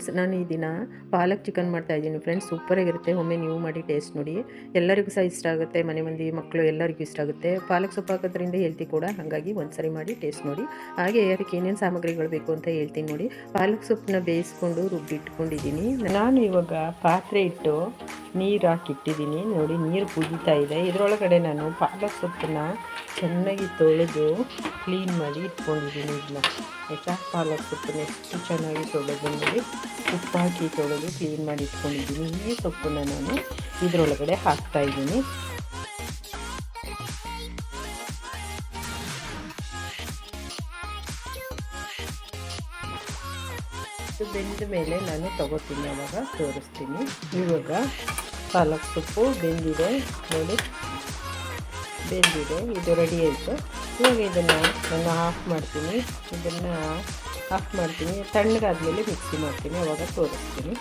Friends, ನಾನು ಈ ದಿನ ಪಾಲಕ್ ಚಿಕನ್ ಮಾಡ್ತಾ ಇದ್ದೀನಿ ಫ್ರೆಂಡ್ಸ್. ಸೂಪರಾಗಿರುತ್ತೆ ಒಮ್ಮೆ ನೀವು ಮಾಡಿ ಟೇಸ್ಟ್ ನೋಡಿ. ಎಲ್ಲರಿಗೂ ಸಹ ಇಷ್ಟ ಆಗುತ್ತೆ. ಮನೆ ಮಂದಿ ಮಕ್ಕಳು ಎಲ್ಲರಿಗೂ ಇಷ್ಟ ಆಗುತ್ತೆ. ಪಾಲಕ್ ಸೊಪ್ಪು ಹಾಕೋದ್ರಿಂದ ಹೆಲ್ತಿ ಕೂಡ. ಹಾಗಾಗಿ ಒಂದು ಸರಿ ಮಾಡಿ ಟೇಸ್ಟ್ ನೋಡಿ. ಹಾಗೆ ಅದಕ್ಕೆ ಏನೇನು ಸಾಮಗ್ರಿಗಳು ಬೇಕು ಅಂತ ಹೇಳ್ತೀನಿ ನೋಡಿ. ಪಾಲಕ್ ಸೊಪ್ಪನ್ನ ಬೇಯಿಸ್ಕೊಂಡು ರುಬ್ಬಿಟ್ಕೊಂಡಿದ್ದೀನಿ ನಾನು ಇವಾಗ ಪಾತ್ರೆ ಇಟ್ಟು ನೀರು ಹಾಕಿಟ್ಟಿದ್ದೀನಿ. ನೋಡಿ, ನೀರು ಕುದೀತಾ ಇದೆ. ಇದರೊಳಗಡೆ ನಾನು ಪಾಲಕ್ ಸೊಪ್ಪನ್ನ ಚೆನ್ನಾಗಿ ತೊಳೆದು ಕ್ಲೀನ್ ಮಾಡಿ ಇಟ್ಕೊಂಡಿದ್ದೀನಿ. ಇದನ್ನ ಆಯಿತಾ? ಪಾಲಕ್ ಸೊಪ್ಪನ್ನ ಎಷ್ಟು ಚೆನ್ನಾಗಿ ತೊಳೆದು ನೋಡಿ. ಉಪ್ಪು ಹಾಕಿ ತೊಳೆದು ಕ್ಲೀನ್ ಮಾಡಿ ಇಟ್ಕೊಂಡಿದ್ದೀನಿ. ಈ ಸೊಪ್ಪನ್ನ ನಾನು ಇದರೊಳಗಡೆ ಹಾಕ್ತಾ ಇದ್ದೀನಿ. ಇದು ಬೆಂದ ಮೇಲೆ ನಾನು ತಗೋತೀನಿ, ಅವಾಗ ತೋರಿಸ್ತೀನಿ. ಇವಾಗ ಪಾಲಕ್ ಸೊಪ್ಪು ಬೆಂದಿದೆ ನೋಡಿ. ಬೆಂದಿದೆ, ಇದು ರೆಡಿ ಆಯಿತು. ಇವಾಗ ಇದನ್ನು ನಾನು ಆಫ್ ಮಾಡ್ತೀನಿ. ಇದನ್ನು ಆಫ್ ಮಾಡ್ತೀನಿ, ತಣ್ಣಗಾದ್ಮೇಲೆ ಮಿಕ್ಸಿ ಮಾಡ್ತೀನಿ, ಅವಾಗ ತೋರಿಸ್ತೀನಿ.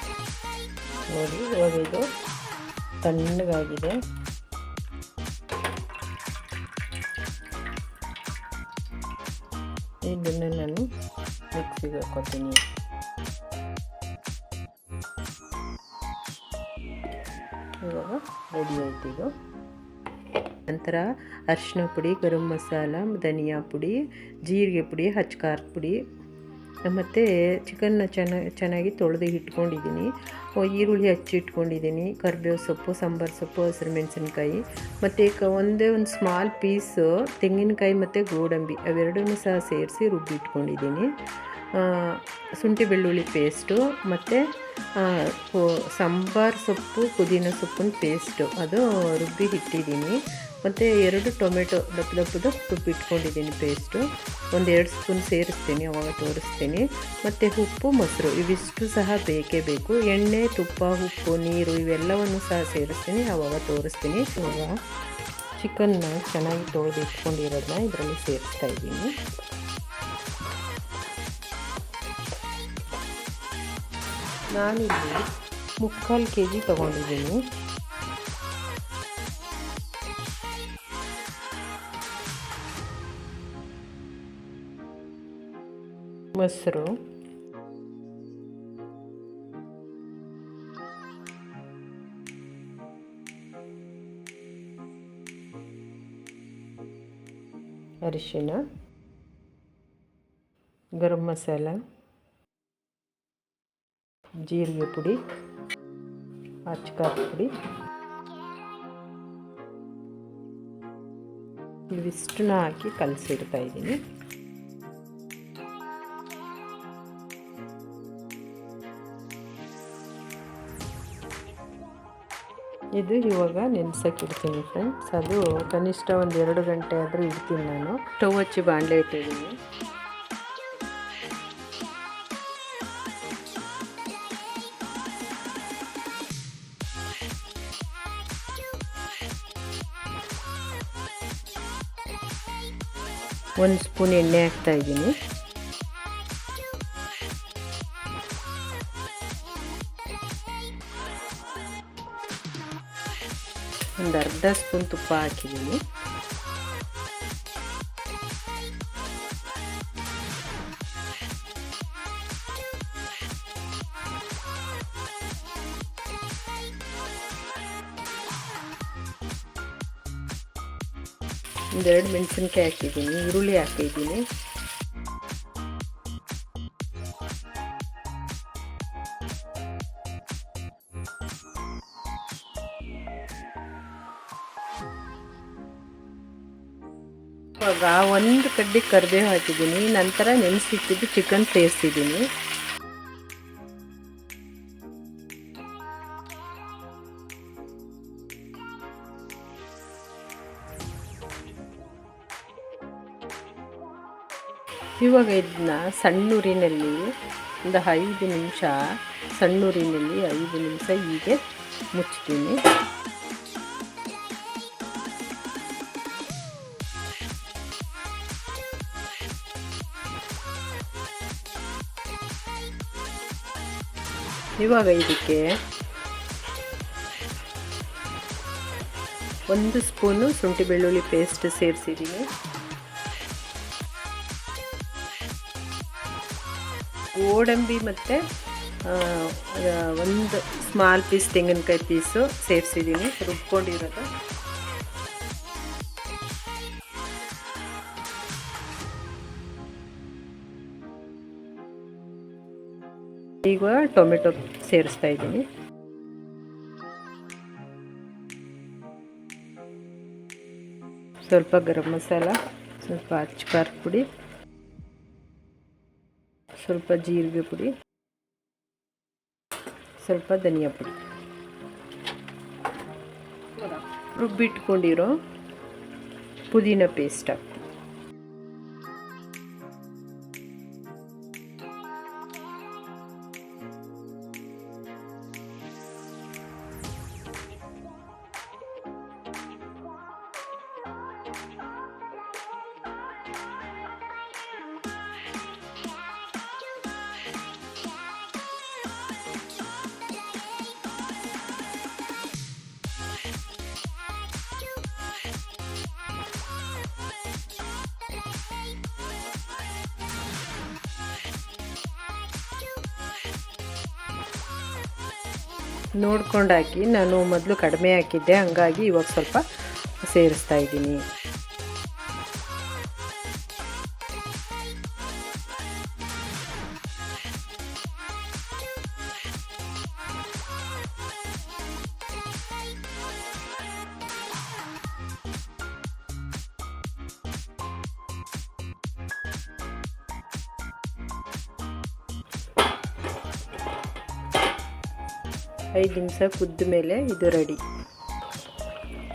ನೋಡಿ, ಇವಾಗ ಇದು ತಣ್ಣಗಾಗಿದೆ. ಇದನ್ನು ನಾನು ಮಿಕ್ಸಿಗೆ ಹಾಕೋತೀನಿ. ಇವಾಗ ರೆಡಿ ಆಯ್ತು ಇದು. ನಂತರ ಅರಿಶಿನ ಪುಡಿ, ಗರಂ ಮಸಾಲ, ಧನಿಯಾ ಪುಡಿ, ಜೀರಿಗೆ ಪುಡಿ, ಹಚ್ಕಾರ ಪುಡಿ. ಮತ್ತು ಚಿಕನ್ನ ಚೆನ್ನಾಗಿ ಚೆನ್ನಾಗಿ ತೊಳೆದು ಇಟ್ಕೊಂಡಿದ್ದೀನಿ. ಈರುಳ್ಳಿ ಹಚ್ಚಿ ಇಟ್ಕೊಂಡಿದ್ದೀನಿ. ಕರ್ಬೇವು ಸೊಪ್ಪು, ಸಾಂಬಾರು ಸೊಪ್ಪು, ಹಸಿರು ಮೆಣಸಿನ್ಕಾಯಿ. ಮತ್ತು ಕ, ಒಂದೇ ಒಂದು ಸ್ಮಾಲ್ ಪೀಸು ತೆಂಗಿನಕಾಯಿ ಮತ್ತು ಗೋಡಂಬಿ, ಅವೆರಡನ್ನೂ ಸಹ ಸೇರಿಸಿ ರುಬ್ಬಿ ಇಟ್ಕೊಂಡಿದ್ದೀನಿ ಶುಂಠಿ ಬೆಳ್ಳುಳ್ಳಿ ಪೇಸ್ಟು ಮತ್ತು ಸಾಂಬಾರು ಸೊಪ್ಪು, ಪುದೀನ ಸೊಪ್ಪಿನ ಪೇಸ್ಟು ಅದು ರುಬ್ಬಿ ಇಟ್ಟಿದ್ದೀನಿ ಮತ್ತು ಎರಡು ಟೊಮೆಟೊ ದಪ್ಪ ದಪ್ಪದು ಇಟ್ಕೊಂಡಿದ್ದೀನಿ ಪೇಸ್ಟು ಒಂದೆರಡು ಸ್ಪೂನ್ ಸೇರಿಸ್ತೀನಿ, ಅವಾಗ ತೋರಿಸ್ತೀನಿ. ಮತ್ತು ಉಪ್ಪು, ಮೊಸರು ಇವಿಷ್ಟು ಸಹ ಬೇಕೇ ಬೇಕು. ಎಣ್ಣೆ, ತುಪ್ಪ, ಉಪ್ಪು, ನೀರು ಇವೆಲ್ಲವನ್ನು ಸಹ ಸೇರಿಸ್ತೀನಿ, ಅವಾಗ ತೋರಿಸ್ತೀನಿ. ಇವಾಗ ಚಿಕನ್ನ ಚೆನ್ನಾಗಿ ತೊಳೆದು ಇಟ್ಕೊಂಡಿರೋದನ್ನ ಇದರಲ್ಲಿ ಸೇರಿಸ್ತಾ ಇದ್ದೀನಿ. ನಾನಿಲ್ಲಿ ಮುಕ್ಕಾಲು ಕೆ ಜಿ ತೊಗೊಂಡಿದ್ದೀನಿ. ಮೊಸರು. ಅರಿಶಿನ. ಗರಂ ಮಸಾಲ. ಜೀರಿಗೆ ಪುಡಿ ಅಚ್ಕಾರದ ಪುಡಿ. ಇವಿಷ್ಟನ್ನ ಹಾಕಿ ಕಲಸಿಡ್ತಾ ಇದ್ದೀನಿ. ಇದು ಇವಾಗ ನೆನೆಸಕ್ಕೆ ಇಡ್ತೀನಿ ಫ್ರೆಂಡ್ಸ್ ಅದು ಕನಿಷ್ಠ ಒಂದು ಎರಡು ಗಂಟೆ ಆದರೂ ಇಡ್ತೀನಿ ನಾನು. ಸ್ಟವ್ ಹಚ್ಚಿ ಬಾಣಲೆ ಇಟ್ಟಿದ್ದೀನಿ. ಒಂದು ಸ್ಪೂನ್ ಎಣ್ಣೆ ಹಾಕ್ತಾ ಇದ್ದೀನಿ. ಒಂದು ಅರ್ಧ ಸ್ಪೂನ್ ತುಪ್ಪ ಹಾಕಿದ್ದೀನಿ. ಒಂದೆರಡು ಮೆಣಸಿನ್ಕಾಯಿ ಹಾಕಿದ್ದೀನಿ ಈರುಳ್ಳಿ ಹಾಕಿದ್ದೀನಿ. ಇವಾಗ ಒಂದು ಕಡ್ಡಿ ಕರಿಬೇವು ಹಾಕಿದ್ದೀನಿ ನಂತರ ನೆನೆಸಿಟ್ಟಿದ್ದು ಚಿಕನ್ ಸೇರಿಸಿದ್ದೀನಿ ಇವಾಗ ಇದನ್ನ ಸಣ್ಣೂರಿನಲ್ಲಿ ಒಂದು ಐದು ನಿಮಿಷ, ಸಣ್ಣೂರಿನಲ್ಲಿ ಐದು ನಿಮಿಷ ಹೀಗೆ ಮುಚ್ತೀನಿ. ಇವಾಗ ಇದಕ್ಕೆ ಒಂದು ಸ್ಪೂನು ಶುಂಠಿ ಬೆಳ್ಳುಳ್ಳಿ ಪೇಸ್ಟ್ ಸೇರಿಸಿದ್ದೀನಿ. ಗೋಡಂಬಿ ಮತ್ತು ಒಂದು ಸ್ಮಾಲ್ ಪೀಸ್ ತೆಂಗಿನಕಾಯಿ ಪೀಸು ಸೇರಿಸಿದ್ದೀನಿ ರುಬ್ಕೊಂಡಿರೋದು. ಈಗ ಟೊಮೆಟೊ ಸೇರಿಸ್ತಾ ಇದ್ದೀನಿ. ಸ್ವಲ್ಪ ಗರಂ ಮಸಾಲ, ಸ್ವಲ್ಪ ಅಚ್ಚ ಪುಡಿ. ಸ್ವಲ್ಪ ಜೀರಿಗೆ ಪುಡಿ ಸ್ವಲ್ಪ ಧನಿಯಾ ಪುಡಿ. ರುಬ್ಬಿಟ್ಕೊಂಡಿರೋ ಪುದೀನ ಪೇಸ್ಟ್. ಹಾಕ್ತೀನಿ ನೋಡ್ಕೊಂಡು ಹಾಕಿ ನಾನು ಮೊದಲು ಕಡಿಮೆ ಹಾಕಿದ್ದೆ ಹಂಗಾಗಿ ಇವಾಗ ಸ್ವಲ್ಪ ಸೇರಿಸ್ತಾ ಇದ್ದೀನಿ. ಐದು ನಿಮಿಷ ಕುದ್ದ ಮೇಲೆ ಇದು ರೆಡಿ.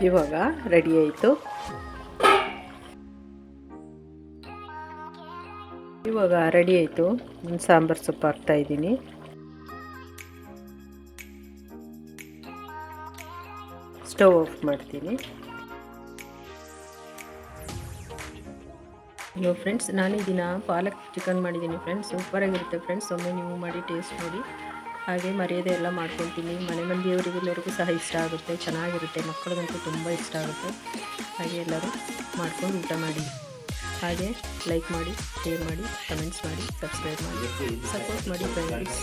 ಇವಾಗ ರೆಡಿ ಆಯಿತು. ಇವಾಗ ರೆಡಿ ಆಯಿತು. ಸಾಂಬಾರು ಸೊಪ್ಪು ಹಾಕ್ತಾ ಇದ್ದೀನಿ. ಸ್ಟವ್ ಆಫ್ ಮಾಡ್ತೀನಿ. ಹಲೋ ಫ್ರೆಂಡ್ಸ್ ನಾನು ಇದನ್ನು ದಿನ ಪಾಲಕ್ ಚಿಕನ್ ಮಾಡಿದ್ದೀನಿ ಫ್ರೆಂಡ್ಸ್. ಸೂಪರಾಗಿರುತ್ತೆ ಫ್ರೆಂಡ್ಸ್. ಒಮ್ಮೆ ನೀವು ಮಾಡಿ ಟೇಸ್ಟ್ ನೋಡಿ. ಹಾಗೆ ಮರ್ಯಾದೆ ಎಲ್ಲ ಮಾಡ್ಕೊತೀನಿ ಮನೆ ಮಂದಿಯವರಿಗೆಲ್ಲರಿಗೂ ಸಹ ಇಷ್ಟ ಆಗುತ್ತೆ. ಚೆನ್ನಾಗಿರುತ್ತೆ. ಮಕ್ಕಳಿಗಂತೂ ತುಂಬ ಇಷ್ಟ ಆಗುತ್ತೆ. ಹಾಗೆ ಎಲ್ಲರೂ ಮಾಡ್ಕೊಂಡು ಊಟ ಮಾಡಿ. ಹಾಗೆ ಲೈಕ್ ಮಾಡಿ ಶೇರ್ ಮಾಡಿ ಕಮೆಂಟ್ಸ್ ಮಾಡಿ ಸಬ್ಸ್ಕ್ರೈಬ್ ಮಾಡಿ. ಸಪೋರ್ಟ್ ಮಾಡಿ ಫ್ರೆಂಡ್ಸ್